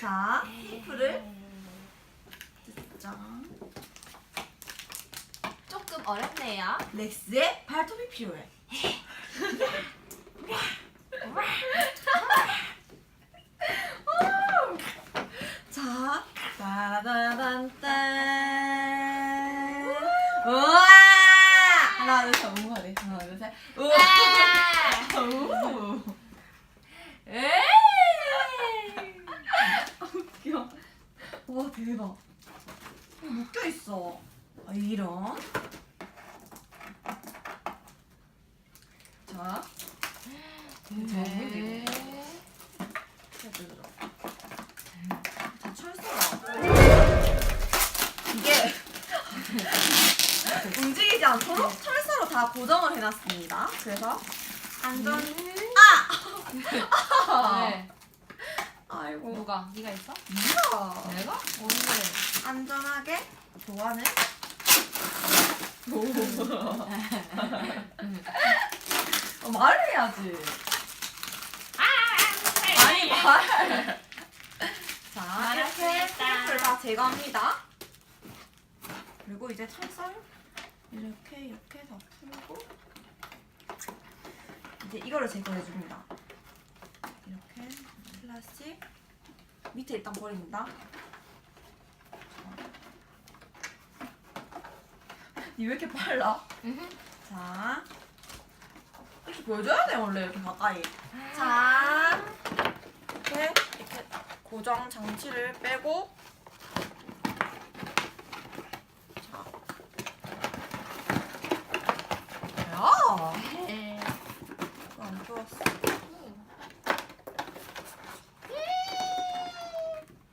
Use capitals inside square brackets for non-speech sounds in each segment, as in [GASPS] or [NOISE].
자, 테이프를 짠. 조금 어렵네요. 렉스의 발톱이 필요해. 자, 따라단딴. 우와! 하나, 둘, 셋, 우 하래. 하나, 둘, 셋. 우와! 우! 웃겨. 와, 대박. 이거 묶여 있어. 아, 이런. 자. 네. 자, 철사가. 이게 [LAUGHS] 움직이지 않도록 철사로 다 고정을 해놨습니다. 그래서 안전. 아! 누가? 네가 있어? 뭐야? 내가? 언제? 안전하게 보관을. 어, 말을 해야지. 아니 말. 자 이렇게 말하겠다. 테이프를 다 제거합니다. 그리고 이제 철사를 이렇게 이렇게 다 풀고 이제 이거를 제거해 줍니다. 이렇게 플라스틱 밑에 일단 버립니다. 니 왜 이렇게 빨라? 자 이렇게 보여줘야 돼 원래 이렇게 가까이. 자 이렇게 이렇게 고정 장치를 빼고 자. 야, 네. 이거 안 좋았어.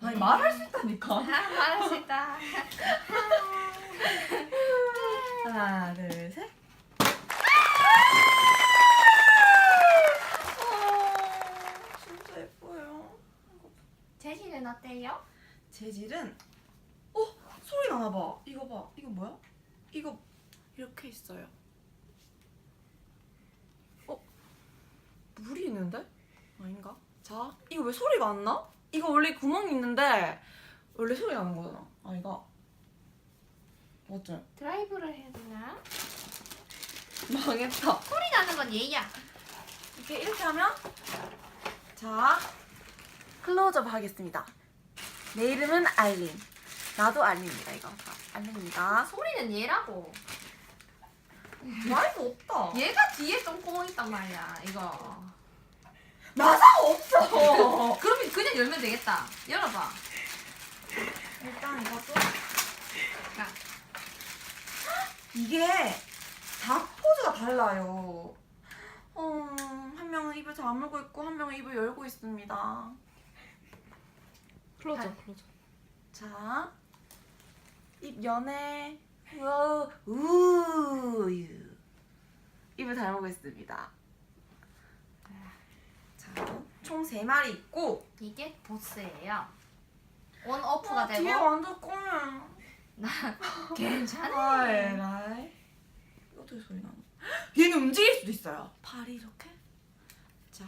아니 말할 수 있다니까. 말할 수 있다. 하나, 둘, 셋. 어, 진짜 예뻐요. 재질은 어때요? 재질은 어 소리 나나 봐. 이거 봐. 이거 뭐야? 이거 이렇게 있어요. 어 물이 있는데? 아닌가? 자 이거 왜 소리가 안 나? 이거 원래 구멍이 있는데 원래 소리 나는 거잖아. 아이가 맞지? 드라이브를 해야 되나? 망했다. 소리 나는 건 얘야. 이렇게 이렇게 하면 자 클로즈업 하겠습니다. 내 이름은 알린. 나도 알린입니다. 이거 자, 알린입니다. 소리는 얘라고. 드라이브 없다. 얘가 뒤에 똥구멍 있단 말이야. 이거. 나사가 없어. [LAUGHS] 그러면 그냥 열면 되겠다. 열어봐. 일단 이것도 자. 이게 다 포즈가 달라요. 어, 한 명은 입을 다물고 있고 한 명은 입을 열고 있습니다. 클로즈, 클로즈. 자, 입 연해. 우와, 우유. 입을 다물고 있습니다. 자, 총세 마리 있고 이게 보스예요. 온 오프가 아, 뒤에 되고 완전 꼬면. 나 아, [LAUGHS] 괜찮아. 에라이. 이거 어떻게 소리 나나? [GASPS] 얘는 움직일 수도 있어요. 팔이 이렇게. 자,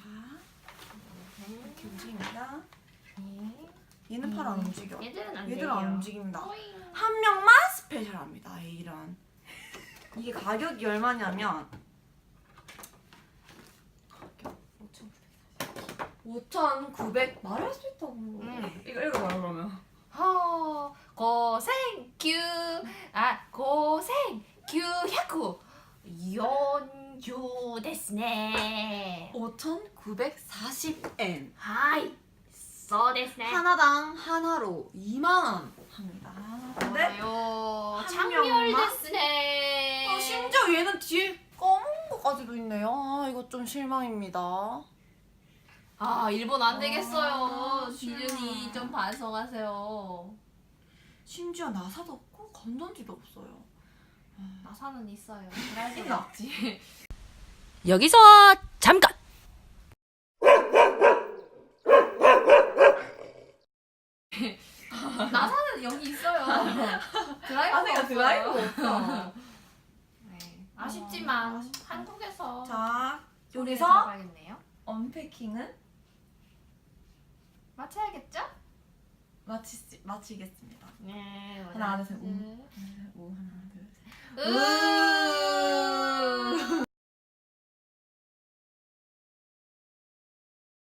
이렇게 움직입니다. 얘는 팔 안 움직여. 얘들은 안 얘들 돼요. 안 움직입니다. 꼬잉. 한 명만 스페셜합니다. 이런. [LAUGHS] 이게 가격이 얼마냐면 5,900 말할 수 있다고. 응. 이거 읽어봐 그러면. 허 고생 규아 고생 규100연주ですね 5,940엔. はいそうですね 하나당 하나로 2만 원 합니다. 근데 좋아요 한 장렬 명만? ですね 아, 심지어 얘는 뒤에 검은 거까지도 있네요. 아, 이거 좀 실망입니다. 아 일본 안 아, 되겠어요 실망. 비준이 좀 반성하세요 심지어 나사도 없고 건전지도 없어요. 나사는 있어요 큰일 났지. 여기서 잠깐! [LAUGHS] 나사는 여기 있어요 드라이버가 아, 없어요. 없어. 네. 아쉽지만 아, 아쉽다. 한국에서 자, 여기서 언패킹은 맞춰야겠죠? 마치 마치겠습니다. 네. 하나, 둘, 셋, 우. 우 하나 둘 셋. 으.